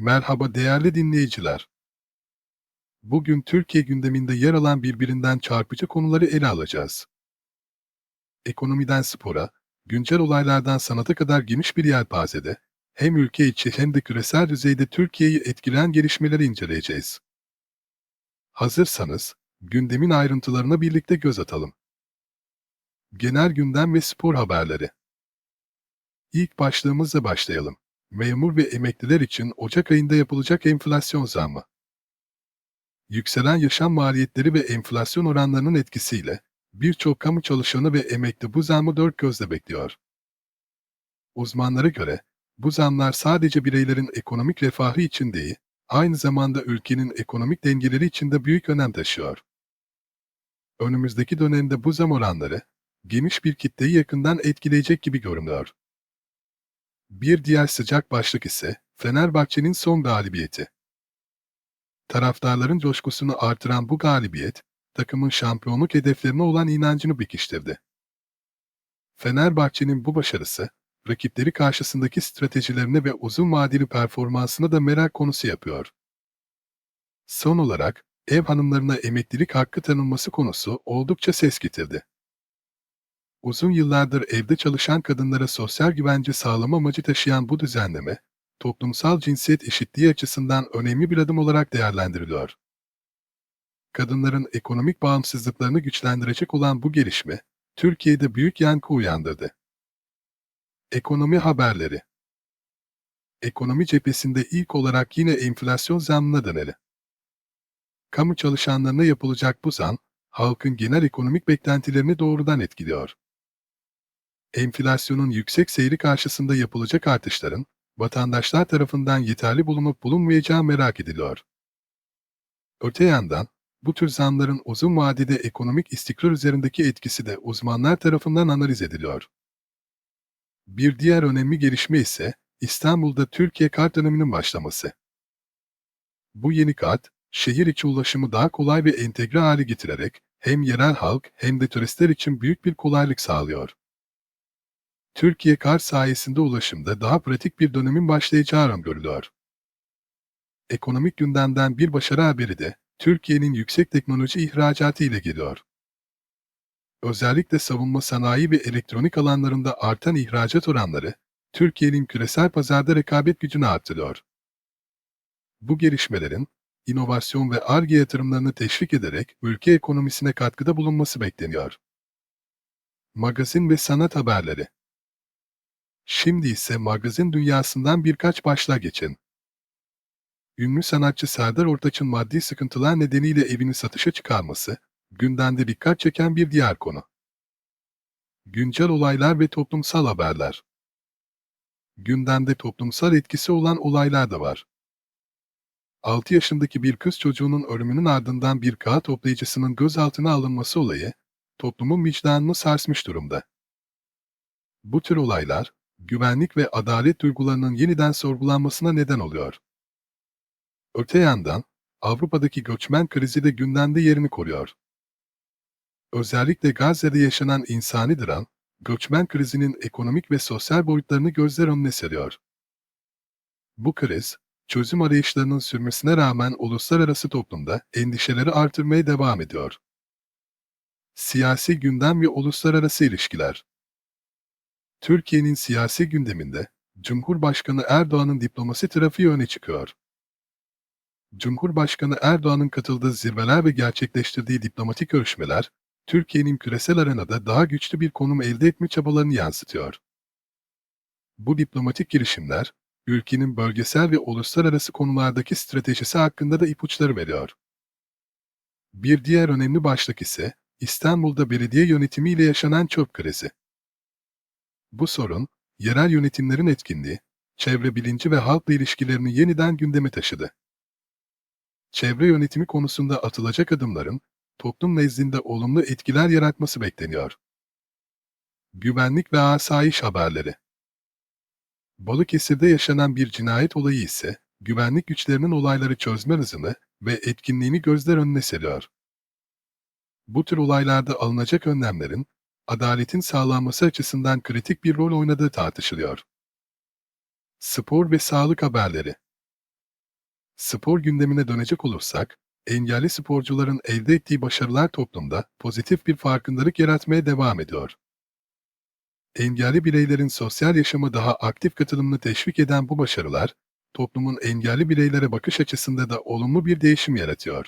Merhaba değerli dinleyiciler. Bugün Türkiye gündeminde yer alan birbirinden çarpıcı konuları ele alacağız. Ekonomiden spora, güncel olaylardan sanata kadar geniş bir yelpazede, hem ülke içi hem de küresel düzeyde Türkiye'yi etkileyen gelişmeleri inceleyeceğiz. Hazırsanız, gündemin ayrıntılarına birlikte göz atalım. Genel gündem ve spor haberleri. İlk başlığımızla başlayalım. Memur ve emekliler için Ocak ayında yapılacak enflasyon zammı. Yükselen yaşam maliyetleri ve enflasyon oranlarının etkisiyle birçok kamu çalışanı ve emekli bu zammı dört gözle bekliyor. Uzmanlara göre bu zamlar sadece bireylerin ekonomik refahı için değil, aynı zamanda ülkenin ekonomik dengeleri için de büyük önem taşıyor. Önümüzdeki dönemde bu zam oranları geniş bir kitleyi yakından etkileyecek gibi görünüyor. Bir diğer sıcak başlık ise Fenerbahçe'nin son galibiyeti. Taraftarların coşkusunu artıran bu galibiyet, takımın şampiyonluk hedeflerine olan inancını pekiştirdi. Fenerbahçe'nin bu başarısı, rakipleri karşısındaki stratejilerine ve uzun vadeli performansına da merak konusu yapıyor. Son olarak, ev hanımlarına emeklilik hakkı tanınması konusu oldukça ses getirdi. Uzun yıllardır evde çalışan kadınlara sosyal güvence sağlama amacı taşıyan bu düzenleme, toplumsal cinsiyet eşitliği açısından önemli bir adım olarak değerlendiriliyor. Kadınların ekonomik bağımsızlıklarını güçlendirecek olan bu gelişme, Türkiye'de büyük yankı uyandırdı. Ekonomi haberleri Ekonomi cephesinde ilk olarak yine enflasyon zammına döneli. Kamu çalışanlarına yapılacak bu zam, halkın genel ekonomik beklentilerini doğrudan etkiliyor. Enflasyonun yüksek seyri karşısında yapılacak artışların, vatandaşlar tarafından yeterli bulunup bulunmayacağı merak ediliyor. Öte yandan, bu tür zamların uzun vadede ekonomik istikrar üzerindeki etkisi de uzmanlar tarafından analiz ediliyor. Bir diğer önemli gelişme ise İstanbul'da Türkiye kart döneminin başlaması. Bu yeni kart, şehir içi ulaşımı daha kolay ve entegre hale getirerek hem yerel halk hem de turistler için büyük bir kolaylık sağlıyor. Türkiye kart sayesinde ulaşımda daha pratik bir dönemin başlayacağı öngörülüyor. Ekonomik gündemden bir başarı haberi de Türkiye'nin yüksek teknoloji ihracatı ile geliyor. Özellikle savunma sanayi ve elektronik alanlarında artan ihracat oranları, Türkiye'nin küresel pazarda rekabet gücünü arttırıyor. Bu gelişmelerin, inovasyon ve ARGE yatırımlarını teşvik ederek ülke ekonomisine katkıda bulunması bekleniyor. Magazin ve sanat haberleri Şimdi ise magazin dünyasından birkaç başlığa geçin. Ünlü sanatçı Serdar Ortaç'ın maddi sıkıntılar nedeniyle evini satışa çıkarması, gündemde dikkat çeken bir diğer konu. Güncel olaylar ve toplumsal haberler. Gündemde toplumsal etkisi olan olaylar da var. 6 yaşındaki bir kız çocuğunun ölümünün ardından bir kağıt toplayıcısının gözaltına alınması olayı, toplumun vicdanını sarsmış durumda. Bu tür olaylar, güvenlik ve adalet duygularının yeniden sorgulanmasına neden oluyor. Öte yandan, Avrupa'daki göçmen krizi de gündemde yerini koruyor. Özellikle Gazze'de yaşanan insani dram, göçmen krizinin ekonomik ve sosyal boyutlarını gözler önüne seriyor. Bu kriz, çözüm arayışlarının sürmesine rağmen uluslararası toplumda endişeleri artırmaya devam ediyor. Siyasi gündem ve uluslararası ilişkiler Türkiye'nin siyasi gündeminde Cumhurbaşkanı Erdoğan'ın diplomasi trafiği öne çıkıyor. Cumhurbaşkanı Erdoğan'ın katıldığı zirveler ve gerçekleştirdiği diplomatik görüşmeler, Türkiye'nin küresel arenada daha güçlü bir konum elde etme çabalarını yansıtıyor. Bu diplomatik girişimler, ülkenin bölgesel ve uluslararası konulardaki stratejisi hakkında da ipuçları veriyor. Bir diğer önemli başlık ise İstanbul'da belediye yönetimiyle yaşanan çöp krizi. Bu sorun, yerel yönetimlerin etkinliği, çevre bilinci ve halkla ilişkilerini yeniden gündeme taşıdı. Çevre yönetimi konusunda atılacak adımların, toplum nezdinde olumlu etkiler yaratması bekleniyor. Güvenlik ve asayiş haberleri Balıkesir'de yaşanan bir cinayet olayı ise, güvenlik güçlerinin olayları çözme hızını ve etkinliğini gözler önüne seriyor. Bu tür olaylarda alınacak önlemlerin, adaletin sağlanması açısından kritik bir rol oynadığı tartışılıyor. Spor ve sağlık haberleri Spor gündemine dönecek olursak, engelli sporcuların elde ettiği başarılar toplumda pozitif bir farkındalık yaratmaya devam ediyor. Engelli bireylerin sosyal yaşama daha aktif katılımını teşvik eden bu başarılar, toplumun engelli bireylere bakış açısında da olumlu bir değişim yaratıyor.